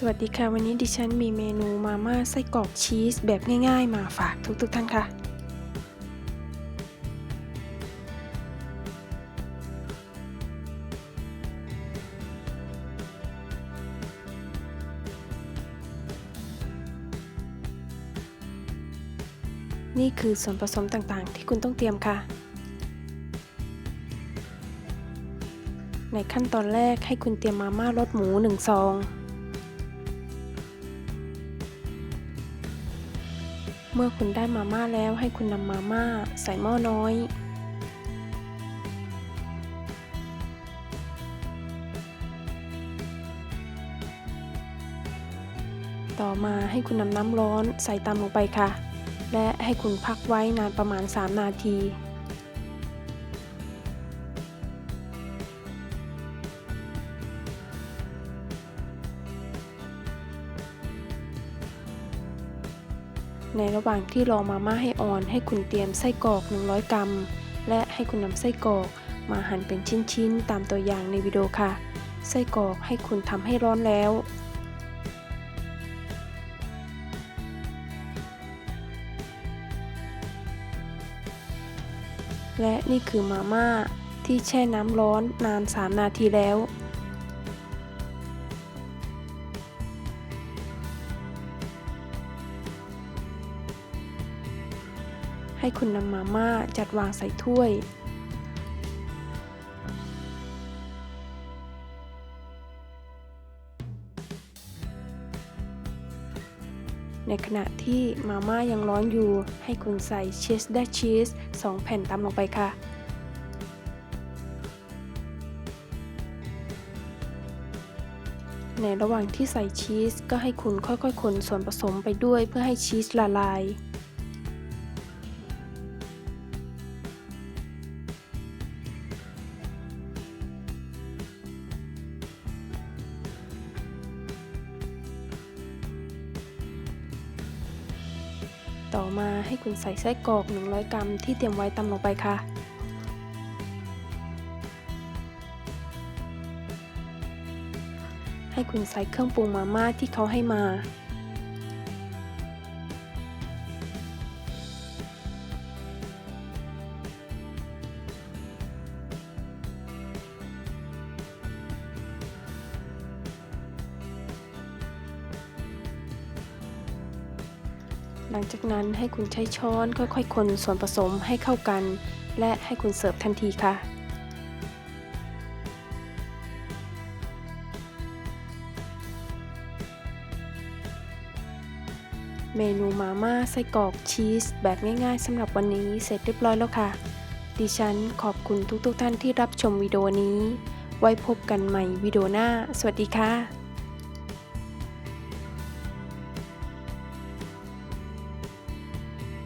สวัสดีค่ะ วันนี้ดิฉันมีเมนูมาม่าไส้กรอกชีสแบบง่ายๆ มาฝากทุกๆท่านค่ะ นี่คือส่วนผสมต่างๆ ที่คุณต้องเตรียมค่ะ ในขั้นตอนแรกให้คุณเตรียมมาม่ารสหมู1ซอง เมื่อคุณได้มาม่าแล้วให้คุณนำมาม่าใส่หม้อน้อยต่อมาให้คุณนำน้ำร้อนใส่ตามลงไปค่ะ และให้คุณพักไว้นานประมาณ 3 นาที ในระหว่างที่รอมาม่าให้อ่อน ให้คุณเตรียมไส้กรอก 100 กรัม และให้คุณนำไส้กรอก มาหั่นเป็นชิ้นๆ ตามตัวอย่างในวิดีโอค่ะ ไส้กรอกให้คุณทำให้ร้อนแล้ว และนี่คือมาม่าที่แช่น้ำร้อนนาน 3 นาทีแล้ว ให้คุณนำมาม่าจัดวางใส่ถ้วย ในขณะที่มาม่ายังร้อนอยู่ ให้คุณใส่ชีสด้ชีส2แผ่นตามลงไปค่ะในระหว่างที่ใส่ชีสก็ให้คุณค่อยๆ คนส่วนผสมไปด้วยเพื่อให้ชีสละลาย ต่อมาให้คุณใส่ไส้กรอก 100 กรัมที่เตรียมไว้ตำลงไปค่ะ ให้คุณใส่เครื่องปรุงมาม่าที่เขาให้มา หลังจากนั้นให้คุณใช้ช้อนค่อยๆ คนส่วนผสมให้เข้ากัน และให้คุณเสิร์ฟทันทีค่ะ เมนูมาม่าไส้กรอกชีสแบบง่ายๆสำหรับวันนี้เสร็จเรียบร้อยแล้วค่ะ ดิฉันขอบคุณทุกๆท่านที่รับชมวิดีโอนี้ ไว้พบกันใหม่วิดีโอหน้า สวัสดีค่ะ